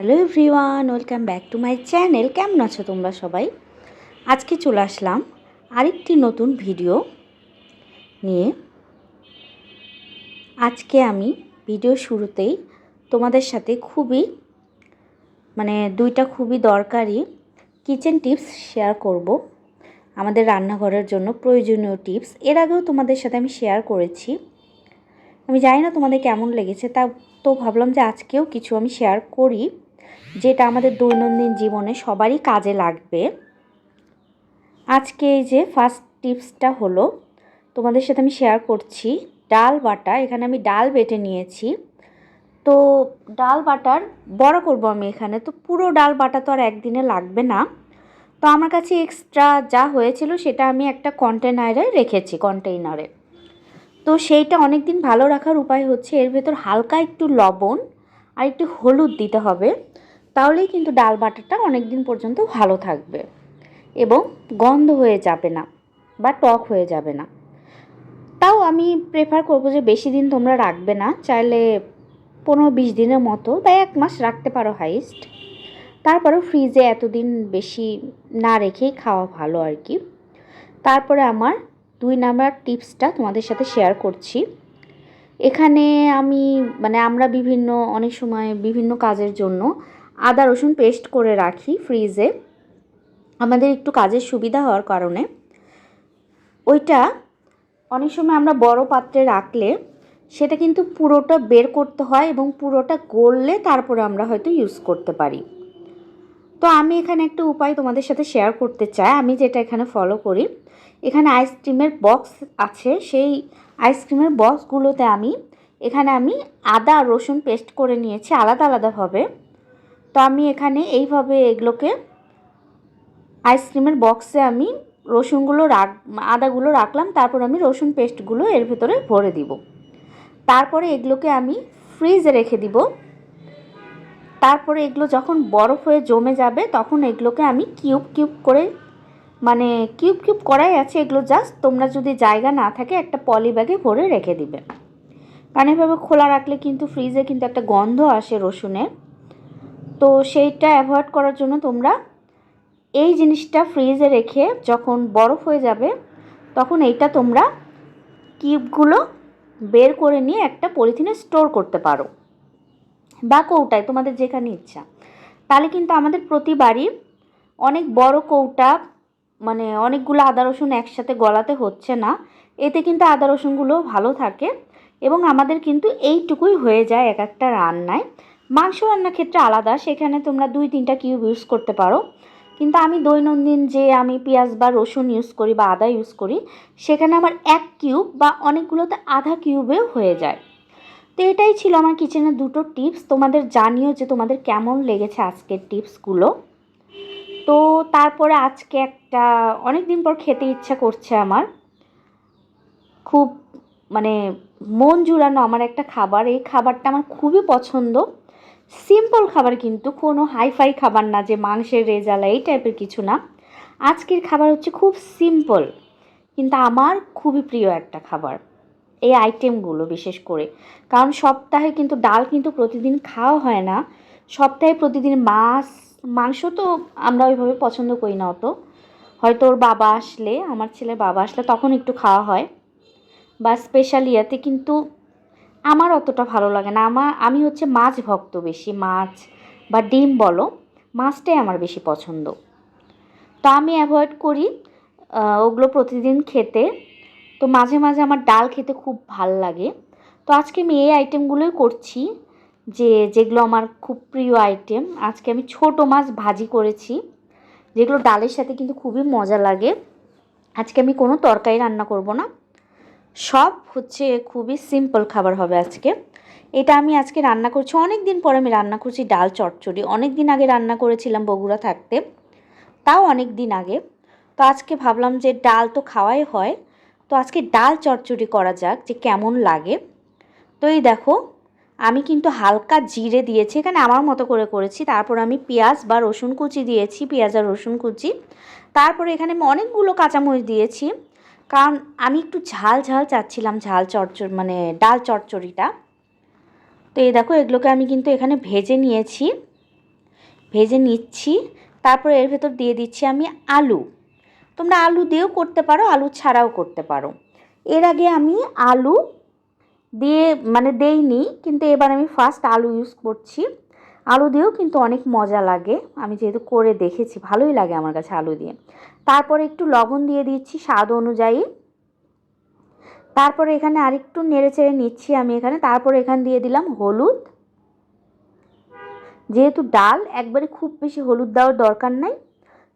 Hello everyone welcome back to my channel কেমন আছো তোমরা সবাই? আজকে চলে আসলাম আরেকটি নতুন ভিডিও নিয়ে। আজকে আমি ভিডিও শুরুতেই তোমাদের সাথে খুবই মানে দুইটা খুবই দরকারি কিচেন টিপস শেয়ার করব। আমাদের রান্নাঘরের জন্য প্রয়োজনীয় টিপস এর আগেও তোমাদের সাথে আমি শেয়ার করেছি। আমি জানি না তোমাদের কেমন লেগেছে, তা তো ভাবলাম যে আজকেও কিছু আমি শেয়ার করি। যেটা আমাদের দৈনন্দিন জীবনে সবারই কাজে লাগবে। আজকে এই যে ফার্স্ট টিপসটা হলো, তোমাদের সাথে আমি শেয়ার করছি। ডাল বাটা, এখানে আমি ডাল বেটে নিয়েছি। তো ডাল বাটার, বড় করব আমি এখানে। তো পুরো ডাল বাটা তো আর একদিনে লাগবে না। তো আমার কাছে এক্সট্রা যা হয়েছিল সেটা আমি একটা কন্টেনারে রেখেছি কন্টেইনারে তো সেইটা অনেক দিন ভালো রাখার উপায় হচ্ছে, এর ভেতর হালকা একটু লবণ আর একটু হলুদ দিতে হবে। তাহলেই কিন্তু ডাল বাটাটা অনেক দিন পর্যন্ত ভালো থাকবে এবং গন্ধ হয়ে যাবে না বা টক হয়ে যাবে না। তাও আমি প্রেফার করব যে বেশি দিন তোমরা রাখবে না, চাইলে পনেরো বিশ দিনের মতো বা এক মাস রাখতে পারো হাইস্ট তারপরেও ফ্রিজে এতদিন বেশি না রেখেই খাওয়া ভালো আর কি। তারপরে আমার দুই নাম্বার টিপসটা তোমাদের সাথে শেয়ার করছি। এখানে আমি মানে আমরা বিভিন্ন অনেক সময় বিভিন্ন কাজের জন্য আদা, রসুন পেস্ট করে রাখি ফ্রিজে আমাদের একটু কাজের সুবিধা হওয়ার কারণে। ওইটা অনেক সময় আমরা বড় পাত্রে রাখলে সেটা কিন্তু পুরোটা বের করতে হয় এবং পুরোটা গললে তারপরে আমরা হয়তো ইউজ করতে পারি। তো আমি এখানে একটা উপায় তোমাদের সাথে শেয়ার করতে চাই। আমি যেটা এখানে ফলো করি, এখানে আইসক্রিমের বক্স আছে। সেই আইসক্রিমের বক্সগুলোতে আমি, এখানে আমি আদা, রসুন পেস্ট করে নিয়েছি আলাদা, আলাদাভাবে। তো আমি এখানে এইভাবে এগুলোকে আইসক্রিমের বক্সে আমি রসুনগুলো রাখ, আদাগুলো রাখলাম, তারপর আমি রসুন পেস্টগুলো এর ভেতরে ভরে দিব। তারপরে এগুলোকে আমি ফ্রিজে রেখে দিব। তারপরে এগুলো যখন বরফ হয়ে জমে যাবে, তখন এগুলোকে আমি কিউব কিউব করে মানে কিউব কিউব করাই আছে এগুলো জাস্ট, তোমরা যদি জায়গা না থাকে একটা পলি ব্যাগে ভরে রেখে দিবে। কারণ এভাবে খোলা রাখলে কিন্তু ফ্রিজে কিন্তু একটা গন্ধ আসে রসুনের। তো সেইটা অ্যাভয়েড করার জন্য তোমরা এই জিনিসটা ফ্রিজে রেখে যখন বরফ হয়ে যাবে, তখন এইটা তোমরা কিউবগুলো বের করে নিয়ে একটা পলিথিনে স্টোর করতে পারো। বা কৌটায়, তোমাদের যেখানে ইচ্ছা। তাহলে কিন্তু আমাদের প্রতিবারই অনেক বড় কৌটা মানে অনেকগুলো আদা, রসুন একসাথে গলাতে হচ্ছে না। এতে কিন্তু আদা, রসুনগুলো ভালো থাকে এবং আমাদের কিন্তু এইটুকুই হয়ে যায় এক একটা রান্নায়। মাংস রান্নার ক্ষেত্রে আলাদা, সেখানে তোমরা দুই, তিনটা কিউব ইউজ করতে পারো। কিন্তু আমি দৈনন্দিন যে আমি পেঁয়াজ বা রসুন ইউজ করি বা আদা ইউজ করি, সেখানে আমার এক কিউব বা অনেকগুলোতে আধা কিউবেও হয়ে যায়। তো এটাই ছিল আমার কিচেনের দুটো টিপস তোমাদের জানিও যে তোমাদের কেমন লেগেছে আজকের টিপসগুলো তো তারপরে আজকে একটা অনেক দিন পর খেতে ইচ্ছা করছে আমার। খুব মানে মন জুড়ানো আমার একটা খাবার। এই খাবারটা আমার খুবই পছন্দ। সিম্পল খাবার কিন্তু কোনো হাইফাই খাবার না যে মাংসের রেজালা, এই টাইপের কিছু না। আজকের খাবার হচ্ছে খুব সিম্পল, কিন্তু আমার খুবই প্রিয় একটা খাবার, এই আইটেমগুলো বিশেষ করে। কারণ সপ্তাহে কিন্তু ডাল কিন্তু প্রতিদিন খাওয়া হয় না। সপ্তাহে প্রতিদিন মাছ, মাংস তো আমরা ওইভাবে পছন্দ করি না অত। হয়তো ওর বাবা আসলে, আমার ছেলের বাবা আসলে তখন একটু খাওয়া হয়। বা স্পেশাল ইয়াতে কিন্তু আমার অতটা ভালো লাগে না। আমার, আমি হচ্ছে মাছ ভক্ত বেশি, মাছ বা ডিম বলো, মাছটাই আমার বেশি পছন্দ। তো আমি অ্যাভয়েড করি ওগুলো প্রতিদিন খেতে। তো মাঝে মাঝে আমার ডাল খেতে খুব ভালো লাগে। তো আজকে আমি এই আইটেমগুলোই করছি যে, যেগুলো আমার খুব প্রিয় আইটেম আজকে আমি ছোট মাছ ভাজি করেছি, যেগুলো ডালের সাথে কিন্তু খুবই মজা লাগে। আজকে আমি কোনো তরকারি রান্না করব না। সব হচ্ছে খুবই সিম্পল খাবার হবে আজকে। এটা আমি আজকে রান্না করছি অনেক দিন পরে আমি রান্না করছি ডাল চটচড়ি। অনেক দিন আগে রান্না করেছিলাম বগুড়া থাকতে, তাও অনেক দিন আগে। তো আজকে ভাবলাম যে ডাল তো খাওয়াই হয়, তো আজকে ডাল চচ্চড়ি করা যাক যে কেমন লাগে। তো এই দেখো, আমি কিন্তু হালকা জিরে দিয়েছি, এখানে আমার মতো করে করেছি। তারপর আমি পেঁয়াজ বা রসুন কুচি দিয়েছি, পেঁয়াজ আর রসুন কুচি। তারপরে এখানে আমি অনেকগুলো কাঁচামরিচ দিয়েছি। কারণ আমি একটু ঝাল ঝাল চাচ্ছিলাম, ঝাল চচ্চড় মানে ডাল চচ্চড়িটা তো এই দেখো, এগুলোকে আমি কিন্তু এখানে ভেজে নিয়েছি। ভেজে নিচ্ছি, তারপর এর ভেতর দিয়ে দিচ্ছি আমি আলু। তোমরা আলু দিয়েও করতে পারো, আলু ছাড়াও করতে পারো। এর আগে আমি আলু দিয়ে মানে দেইনি, কিন্তু এবার আমি ফার্স্ট আলু ইউজ করছি। আলু দিয়েও কিন্তু অনেক মজা লাগে। আমি যেহেতু করে দেখেছি, ভালোই লাগে আমার কাছে আলু দিয়ে। তারপরে একটু লবণ দিয়ে দিচ্ছি স্বাদ অনুযায়ী। তারপরে এখানে আরেকটু নেড়ে চেড়ে নিচ্ছি আমি এখানে। তারপরে এখানে দিয়ে দিলাম হলুদ। যেহেতু ডাল, একবারে খুব বেশি হলুদ দেওয়ার দরকার নাই।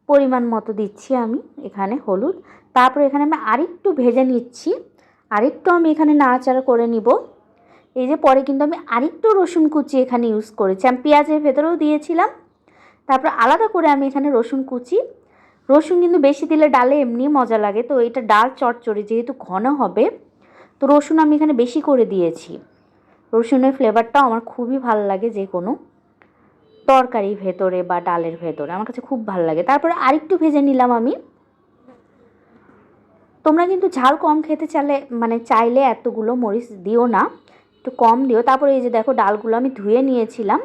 পরিমাণ মতো দিচ্ছি আমি এখানে হলুদ। তারপরে এখানে আমি আরেকটু ভেজে নিচ্ছি। আরেকটু আমি এখানে নাড়াচাড়া করে নিব। এই যে পরে কিন্তু আমি আরেকটু রসুন কুচি এখানে ইউজ করেছি। আমি পেঁয়াজের ভেতরেও দিয়েছিলাম। তারপর আলাদা করে আমি এখানে রসুন কুচি। রসুন কিন্তু বেশি দিলে ডালে এমনি মজা লাগে। তো এটা ডাল চটচড়ি যেহেতু ঘন হবে, তো রসুন আমি এখানে বেশি করে দিয়েছি। রসুনের ফ্লেভারটাও আমার খুবই ভালো লাগে যে কোনো তরকারির ভেতরে বা ডালের ভেতরে। আমার কাছে খুব ভালো লাগে। তারপরে আরেকটু ভেজে নিলাম আমি। তোমরা কিন্তু ঝাল কম খেতে চাইলে মানে চাইলে এতগুলো মরিচ দিও না। একটু কম দিও। তারপরে এই যে দেখো ডালগুলো আমি ধুয়ে নিয়েছিলাম।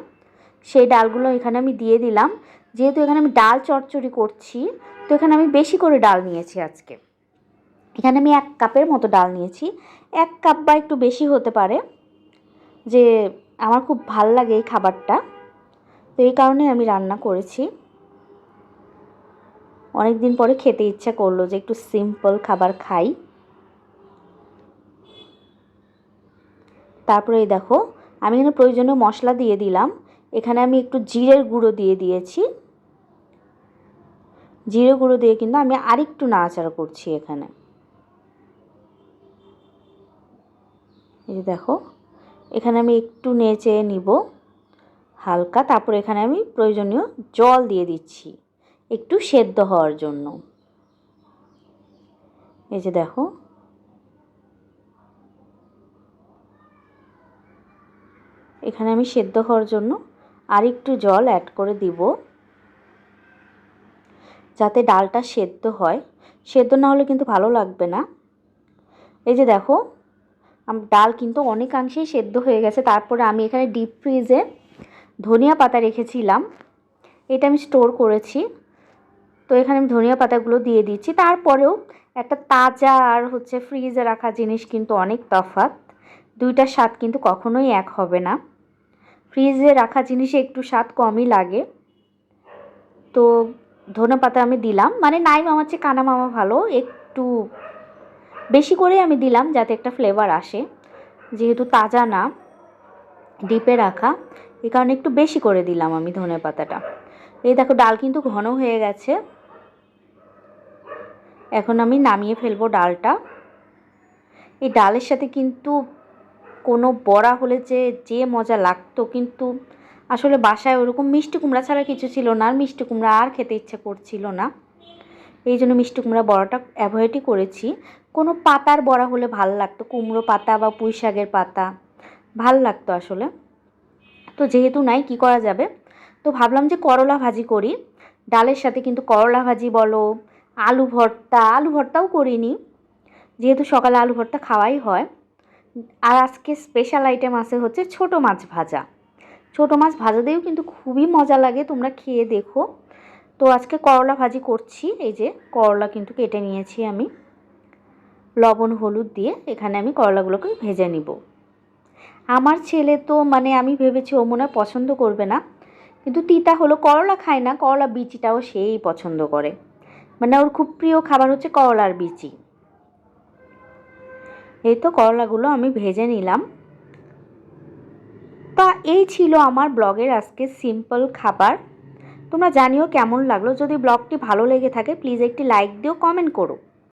সেই ডালগুলো এখানে আমি দিয়ে দিলাম। যেহেতু এখানে আমি ডাল চচ্চড়ি করছি, তো এখানে আমি বেশি করে ডাল নিয়েছি আজকে। এখানে আমি এক কাপের মতো ডাল নিয়েছি। এক কাপ বা একটু বেশি হতে পারে যে আমার খুব ভালো লাগে এই খাবারটা। তো এই কারণে আমি রান্না করেছি। অনেক দিন পরে খেতে ইচ্ছা করল যে একটু সিম্পল খাবার খাই। তারপরে দেখো, আমি এখানে প্রয়োজনীয় মশলা দিয়ে দিলাম। এখানে আমি একটু জিরের গুঁড়ো দিয়ে দিয়েছি। জিরে গুঁড়ো দিয়ে কিন্তু আমি আরেকটু নাড়াচাড়া করছি এখানে। এই যে দেখো, এখানে আমি একটু নেচে নিব হালকা। তারপর এখানে আমি প্রয়োজনীয় জল দিয়ে দিচ্ছি, একটু সেদ্ধ হওয়ার জন্য। এই যে দেখো এখানে আমি সেদ্ধ হওয়ার জন্য আর একটু জল অ্যাড করে দিব। যাতে ডালটা সেদ্ধ হয়। সেদ্ধ না হলে কিন্তু ভালো লাগবে না। এই যে দেখো ডাল কিন্তু অনেকাংশেই সেদ্ধ হয়ে গেছে। তারপরে আমি এখানে ডিপ ফ্রিজে ধনিয়া পাতা রেখেছিলাম। এটা আমি স্টোর করেছি। তো এখানে আমি ধনিয়া পাতাগুলো দিয়ে দিচ্ছি। তারপরেও একটা তাজা আর হচ্ছে ফ্রিজে রাখা জিনিস কিন্তু অনেক তফাৎ। দুইটার স্বাদ কিন্তু কখনোই এক হবে না। ফ্রিজে রাখা জিনিসে একটু স্বাদ কমই লাগে। তো ধনে পাতা আমি দিলাম। মানে নাই মামার চেয়ে কানা মামা ভালো, একটু বেশি করে আমি দিলাম যাতে একটা ফ্লেভার আসে। যেহেতু তাজা না ডিপে রাখা, এই কারণে একটু বেশি করে দিলাম আমি ধনে পাতাটা এই দেখো, ডাল কিন্তু ঘন হয়ে গেছে। এখন আমি নামিয়ে ফেলব ডালটা। এই ডালের সাথে কিন্তু কোনো বড়া হলে যে যে মজা লাগতো। কিন্তু আসলে বাসায় ওরকম মিষ্টি কুমড়া ছাড়া কিছু ছিল না। আর মিষ্টি কুমড়া আর খেতে ইচ্ছে করছিল না। এই জন্য মিষ্টি কুমড়া বড়াটা অ্যাভয়েডই করেছি। কোনো পাতার বড়া হলে ভালো লাগতো। কুমড়ো পাতা বা পুঁই শাকের পাতা ভালো লাগতো আসলে। তো যেহেতু নাই, কি করা যাবে? তো ভাবলাম যে করলা ভাজি করি। ডালের সাথে কিন্তু করলা ভাজি বলো, আলু ভর্তা, আলু ভর্তাও করিনি। যেহেতু সকালে আলু ভর্তা খাওয়াই হয়। আর আজকে স্পেশাল আইটেম আছে হচ্ছে ছোট মাছ ভাজা। ছোট মাছ ভাজা দিয়েও কিন্তু খুবই মজা লাগে, তোমরা খেয়ে দেখো। তো আজকে করলা ভাজি করছি, এই যে করলা কিন্তু কেটে নিয়েছি আমি। লবণ, হলুদ দিয়ে এখানে আমি করলাগুলোকে ভেজে নিব। আমার ছেলে তো মানে আমি ভেবেছি ও মনে পছন্দ করবে না, কিন্তু তিতা হলো করলা খায় না, করলা বিচিটাও সেই পছন্দ করে। মানে ওর খুব প্রিয় খাবার হচ্ছে করলার বিচি। এই তো করলাগুলো আমি ভেজে নিলাম। তা এই ছিল আমার ব্লগের আজকে সিম্পল খাবার। তোমরা জানিও কেমন লাগল। যদি ব্লগটি ভালো লেগে থাকে প্লিজ একটি লাইক দিও কমেন্ট করো।